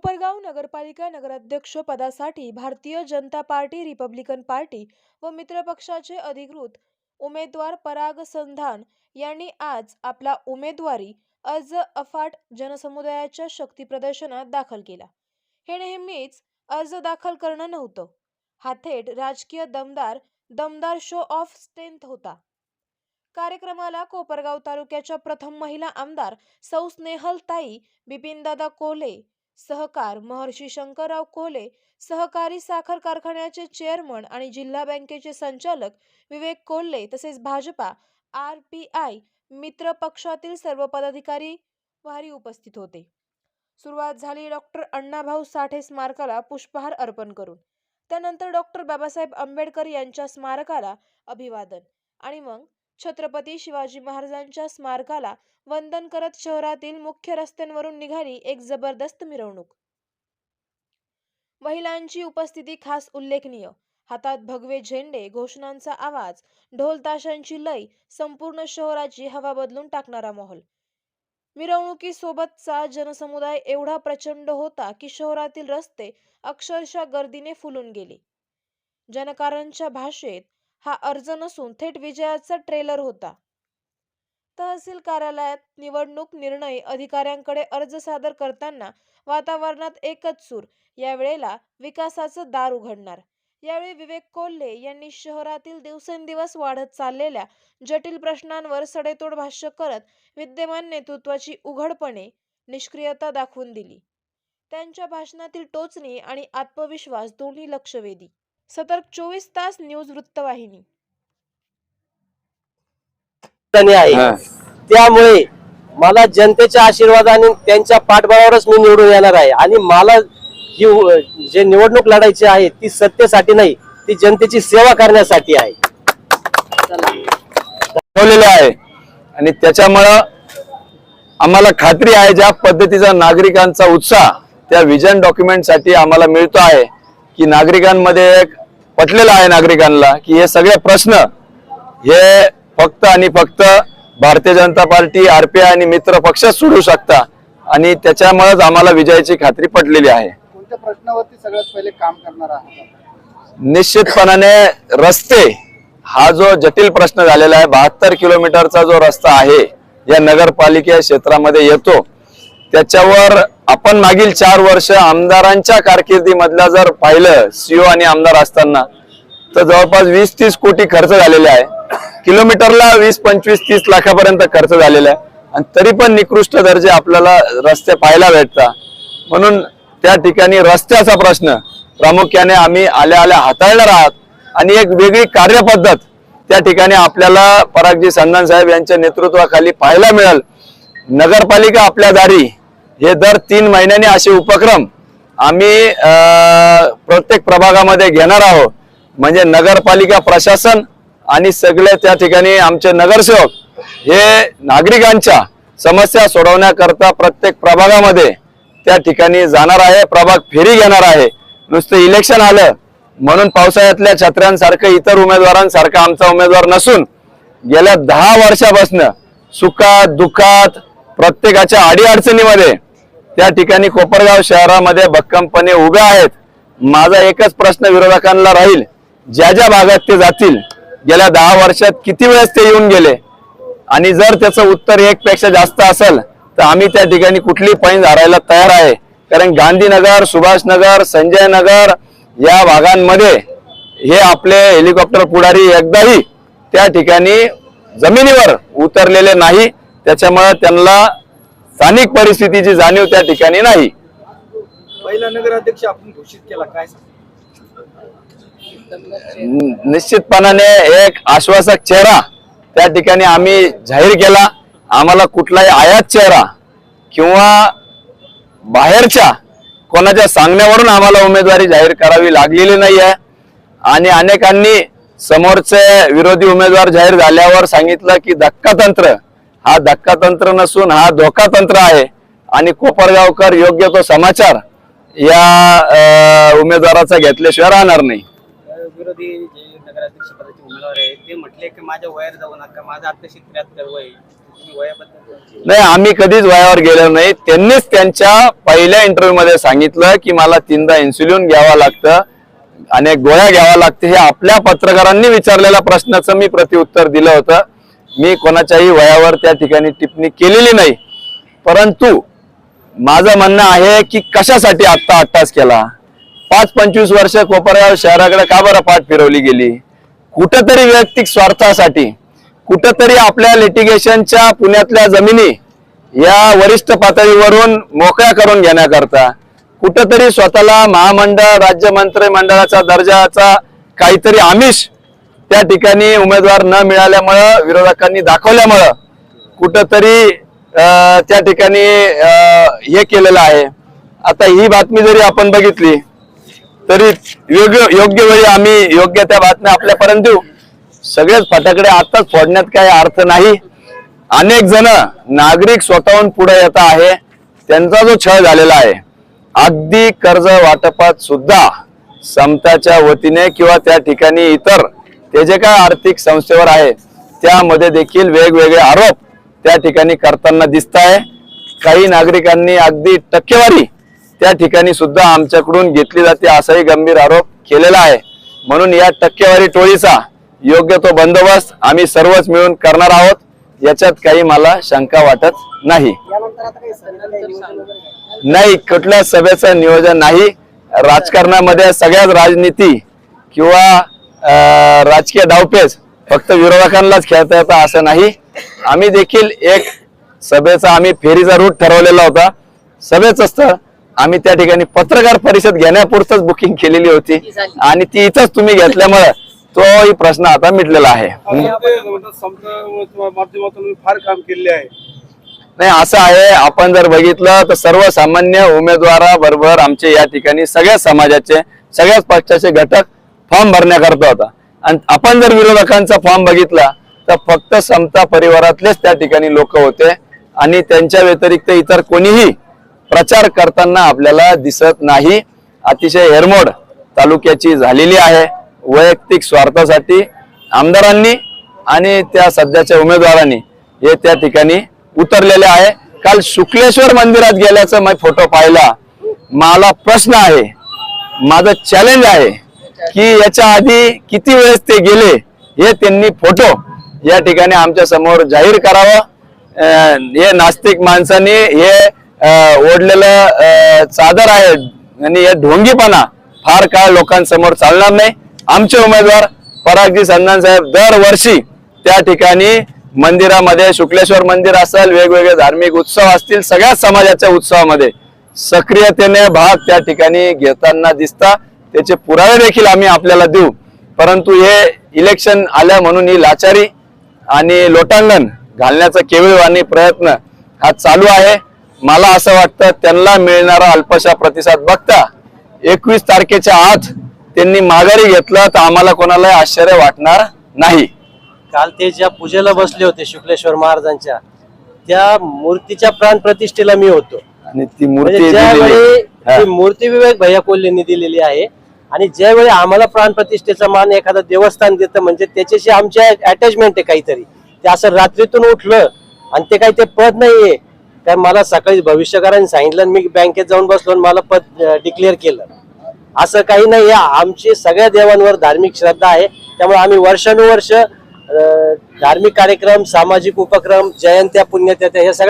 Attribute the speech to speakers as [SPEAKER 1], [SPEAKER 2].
[SPEAKER 1] कोपरगाव नगरपालिका नगराध्यक्ष पदासाठी Bharatiya Janata party Republican party व मित्रपक्षाचे अधिकृत उमेदवार पराग संधान यांनी आज आपला उमेदवारी अर्ज अफाट जनसमुदायाच्या शक्ती प्रदर्शनात दाखल केला. हे नेहमीच अर्ज दाखल करणं नव्हतं. हा थेट राजकीय दमदार दमदार शो ऑफ स्ट्रेंथ होता. कार्यक्रमाला कोपरगाव तालुक्याच्या प्रथम महिला आमदार सौ स्नेहल ताई बिपिनदादा कोले सहकार महर्षी शंकरराव कोले सहकारी साखर कारखान्याचे चेअरमन आणि जिल्हा बँकेचे संचालक विवेक कोल्हे तसेच भाजपा आर पी आय मित्र पक्षातील सर्व पदाधिकारी वारी उपस्थित होते. सुरुवात झाली डॉक्टर अण्णाभाऊ साठे स्मारकाला पुष्पहार अर्पण करून. त्यानंतर डॉक्टर बाबासाहेब आंबेडकर यांच्या स्मारकाला अभिवादन आणि मग छत्रपती शिवाजी महाराजांच्या स्मारकाला वंदन करत शहरातील मुख्य रस्त्यांवरून निघाली एक जबरदस्त मिरवणूक. महिलांची उपस्थिती खास उल्लेखनीय. हातात भगवे झेंडे घोषणांचा आवाज ढोल ताशांची लय संपूर्ण शहराची हवा बदलून टाकणारा माहोल. मिरवणुकीसोबतचा जनसमुदाय एवढा प्रचंड होता की शहरातील रस्ते अक्षरशः गर्दीने फुलून गेले. जनकारांच्या भाषेत हा अर्ज नसून थेट विजयाचा ट्रेलर होता. तहसील कार्यालयात निवडणूक निर्णय अधिकाऱ्यांकडे अर्ज सादर करताना वातावरणात एकच सूर यावेळेला विकासाचं दार उघडणार. यावेळी विवेक कोल्हे यांनी शहरातील दिवसेंदिवस वाढत चाललेल्या जटिल प्रश्नांवर सडेतोड भाष्य करत विद्यमान नेतृत्वाची उघडपणे निष्क्रियता दाखवून दिली. त्यांच्या भाषणातील टोचणी आणि आत्मविश्वास दोन्ही लक्षवेधी. सतर्क चोवीस तास न्यूज वृत्तवाहिनी.
[SPEAKER 2] ठिकाणी आहे. त्यामुळे मला जनतेच्या आशीर्वादाने त्यांच्या पाठबळावरच मी निवडून येणार आहे. आणि मला ही उ- जे निवडणूक लढायची आहे ती सत्तेसाठी नाही ती जनतेची सेवा करण्यासाठी आहे.
[SPEAKER 3] ठेवलेले आहे. आणि त्याच्यामुळं आम्हाला खात्री आहे ज्या पद्धतीचा नागरिकांचा उत्साह त्या विजन डॉक्युमेंटसाठी आम्हाला मिळतो आहे की नागरिकांमध्ये एक पटलेलं आहे नागरिकांना की हे सगळे प्रश्न हे फक्त आणि फक्त भारतीय जनता पार्टी आरपीआय आणि मित्र पक्षच सोडू शकता. आणि त्याच्यामुळेच आम्हाला विजयाची खात्री पटलेली आहे.
[SPEAKER 4] कोणत्या प्रश्नावरती सगळ्यात पहिले काम करणार आहात?
[SPEAKER 3] निश्चितपणाने रस्ते हा जो जटिल प्रश्न झालेला आहे बहात्तर किलोमीटरचा जो रस्ता आहे या नगरपालिका क्षेत्रामध्ये येतो. त्याच्यावर आपण मागील चार वर्ष आमदारांच्या कारकिर्दीमधल्या जर पाहिलं सीओ आणि आमदार असताना तर जवळपास वीस तीस कोटी खर्च झालेले आहे. किलोमीटरला वीस पंचवीस तीस लाखापर्यंत खर्च झालेला आहे. आणि तरी पण निकृष्ट दर्जे आपल्याला रस्ते पाहायला भेटतात. म्हणून त्या ठिकाणी रस्त्याचा प्रश्न प्रामुख्याने आम्ही आल्या आल्या हाताळणार आहात. आणि एक वेगळी कार्यपद्धत त्या ठिकाणी आपल्याला परागजी संधान साहेब यांच्या नेतृत्वाखाली पाहायला मिळेल. नगरपालिका आपल्या दारी हे दर तीन महिन्यांनी असे उपक्रम आम्ही प्रत्येक प्रभागामध्ये घेणार आहोत. म्हणजे नगरपालिका प्रशासन आणि सगळे त्या ठिकाणी आमचे नगरसेवक हे नागरिकांच्या समस्या सोडवण्याकरता प्रत्येक प्रभागामध्ये त्या ठिकाणी जाणार आहे. प्रभाग फेरी घेणार आहे. नुसतं इलेक्शन आलं म्हणून पावसाळ्यातल्या छत्र्यांसारखं इतर उमेदवारांसारखं आमचा उमेदवार नसून गेल्या दहा वर्षापासून सुखात दुःखात प्रत्येकाच्या अडीअडचणीमध्ये त्या ठिकाणी कोपरगाव शहरामध्ये भक्कमपणे उभ्या आहेत. माझा एकच प्रश्न विरोधकांना राहील. ज्या ज्या भागात ते जातील गेल्या दहा वर्षात किती वेळेस ते येऊन गेले? आणि जर त्याचं उत्तर एक पेक्षा जास्त असेल तर आम्ही त्या ठिकाणी कुठली पैन हारायला तयार आहे? कारण गांधीनगर सुभाषनगर संजय नगर या भागांमध्ये हे आपले हेलिकॉप्टर पुढारी एकदाही त्या ठिकाणी जमिनीवर उतरलेले नाही. त्याच्यामुळे त्यांना स्थानिक परिस्थितीची जाणीव त्या ठिकाणी नाही.
[SPEAKER 4] पहिला नगराध्यक्ष आपण घोषित केला काय
[SPEAKER 3] निश्चितपणाने एक आश्वासक चेहरा त्या ठिकाणी आम्ही जाहीर केला. आम्हाला कुठलाही आयात चेहरा किंवा बाहेरच्या कोणाच्या सांगण्यावरून आम्हाला उमेदवारी जाहीर करावी लागलेली नाही आहे आणि अनेकांनी समोरचे विरोधी उमेदवार जाहीर झाल्यावर सांगितलं की धक्कातंत्र हा धक्कातंत्र नसून हा धोकातंत्र आहे. आणि कोपरगावकर योग्य तो समाचार या उमेदवाराचा घेतल्याशिवाय राहणार नाही.
[SPEAKER 5] विरोधी जे नगराध्यक्ष पदाचे उमेदवार आहे ते म्हटले की माझ्या वयात जाऊ नका माझं आता त्र्याहत्तर वय आहे.
[SPEAKER 3] नाही आम्ही कधीच वयावर गेलो नाही. त्यांनीच त्यांच्या पहिल्या इंटरव्ह्यू मध्ये सांगितलं की मला तीनदा इन्सुलिन घ्यावं लागतं अनेक गोळ्या घ्याव्या लागते हे आपल्या पत्रकारांनी विचारलेल्या प्रश्नाचं मी प्रत्युत्तर दिलं होतं. मी कोणाच्याही वयावर त्या ठिकाणी टिप्पणी केलेली नाही. परंतु माझं म्हणणं आहे की कशासाठी आत्ता अट्टास केला? पाच पंचवीस वर्ष कोपरगाव शहराकडे का बरं पाठ फिरवली गेली? कुठंतरी वैयक्तिक स्वार्थासाठी कुठंतरी आपल्या लिटिगेशनच्या पुण्यातल्या जमिनी या वरिष्ठ पातळीवरून मोकळ्या करून घेण्याकरता कुठंतरी स्वतःला महामंडळ राज्य मंत्रिमंडळाचा दर्जाचा काहीतरी आमिष त्या ठिकाणी उमेदवार न मिळाल्यामुळं विरोधकांनी दाखवल्यामुळं कुठंतरी त्या ठिकाणी हे केलेलं आहे. आता ही बातमी जरी आपण बघितली तरी योग्य योग्य वेळी आम्ही योग्य त्या बातम्या आपल्यापर्यंत देऊ. सगळेच फटाकडे आताच फोडण्यात काही अर्थ नाही. अनेक जण नागरिक स्वतःहून पुढे येत आहे. त्यांचा जो छळ झालेला आहे अगदी कर्ज वाटपात सुद्धा समताच्या वतीने किंवा त्या ठिकाणी इतर ते जे काय आर्थिक संस्थेवर आहे त्यामध्ये देखील वेगवेगळे आरोप त्या ठिकाणी करताना दिसत आहे काही नागरिकांनी अगदी टक्केवारी त्या ठिकाणी सुद्धा आमच्याकडून घेतली जाते असाही गंभीर आरोप केलेला आहे. म्हणून या टक्केवारी टोळीचा योग्य तो बंदोबस्त आम्ही सर्वच मिळून करणार आहोत. याच्यात काही मला शंका वाटत नाही. नाही कुठल्या सभेचं नियोजन नाही. राजकारणामध्ये सगळ्याच राजनीती किंवा राजकीय डावपेच फक्त विरोधकांनाच खेळता येतं असं नाही. आम्ही देखील एक सभेचा आम्ही फेरीचा रूट ठरवलेला होता. सभेच असतं आम्ही त्या ठिकाणी पत्रकार परिषद घेण्यापुरतच बुकिंग केलेली होती. आणि ती इथंच तुम्ही घेतल्यामुळे तोही प्रश्न आता मिटलेला आहे. हम्म.
[SPEAKER 5] माध्यमातून फार काम केले आहे.
[SPEAKER 3] नाही असं आहे. आपण जर बघितलं तर सर्वसामान्य उमेदवाराबरोबर आमचे या ठिकाणी सगळ्या समाजाचे सगळ्याच पक्षाचे घटक फॉर्म भरण्याकरता होता आणि आपण जर विरोधकांचा फॉर्म बघितला तर फक्त समता परिवारातलेच त्या ठिकाणी लोक होते. आणि त्यांच्या व्यतिरिक्त इतर कोणीही प्रचार करताना आपल्याला दिसत नाही. अतिशय हेरमोड तालुक्याची झालेली आहे. वैयक्तिक स्वार्थासाठी आमदारांनी आणि त्या सध्याच्या उमेदवारांनी हे त्या ठिकाणी उतरलेले आहे. काल शुक्लेश्वर मंदिरात गेल्याचा मी फोटो पाहिला. मला प्रश्न आहे. माझं चॅलेंज आहे. की याच्या आधी किती वेळेस ते गेले हे त्यांनी फोटो या ठिकाणी आमच्यासमोर जाहीर करावं. हे नास्तिक माणसांनी हे ओढलेलं चादर आहे आणि हे ढोंगीपणा फार काळ लोकांसमोर चालणार नाही. आमचे उमेदवार परागजी संधान साहेब दरवर्षी त्या ठिकाणी मंदिरामध्ये शुक्लेश्वर मंदिर असेल वेगवेगळे धार्मिक उत्सव असतील सगळ्या समाजाच्या उत्सवामध्ये सक्रियतेने भाग त्या ठिकाणी घेताना दिसता. त्याचे पुरावे देखील आम्ही आपल्याला देऊ. परंतु हे इलेक्शन आल्या म्हणून ही लाचारी आणि लोटांगण घालण्याचा केविळवाणी प्रयत्न हा चालू आहे. मला असं वाटतं त्यांना मिळणारा अल्पशा प्रतिसाद बघता एकवीस तारखेच्या आत त्यांनी माघारी घेतलं तर आम्हाला कोणाला आश्चर्य वाटणार नाही.
[SPEAKER 2] काल ते ज्या पूजेला बसले होते शुक्लेश्वर महाराजांच्या त्या मूर्तीच्या प्राण प्रतिष्ठेला मी होतो.
[SPEAKER 3] आणि ती
[SPEAKER 2] म्हणजे
[SPEAKER 3] मूर्ती.
[SPEAKER 2] ती मूर्ती विवेक भैया कोल्हेंनी दिलेली आहे आणि ज्यावेळी आम्हाला प्राणप्रतिष्ठेचा मान एखादं देवस्थान देतं म्हणजे त्याच्याशी आमच्या अटॅचमेंट आहे काहीतरी. ते असं रात्रीतून उठलं आणि ते काही ते पद नाहीये. काय मला सकाळी भविष्यकारांनी सांगितलं आणि मी बँकेत जाऊन बसलो आणि मला पद डिक्लेअर केलं. असं काही नाही आमची सगळ्या देवांवर धार्मिक श्रद्धा आहे. त्यामुळे आम्ही वर्षानुवर्ष धार्मिक कार्यक्रम सामाजिक उपक्रम जयंत्या पुण्यत्या हे सगळ्या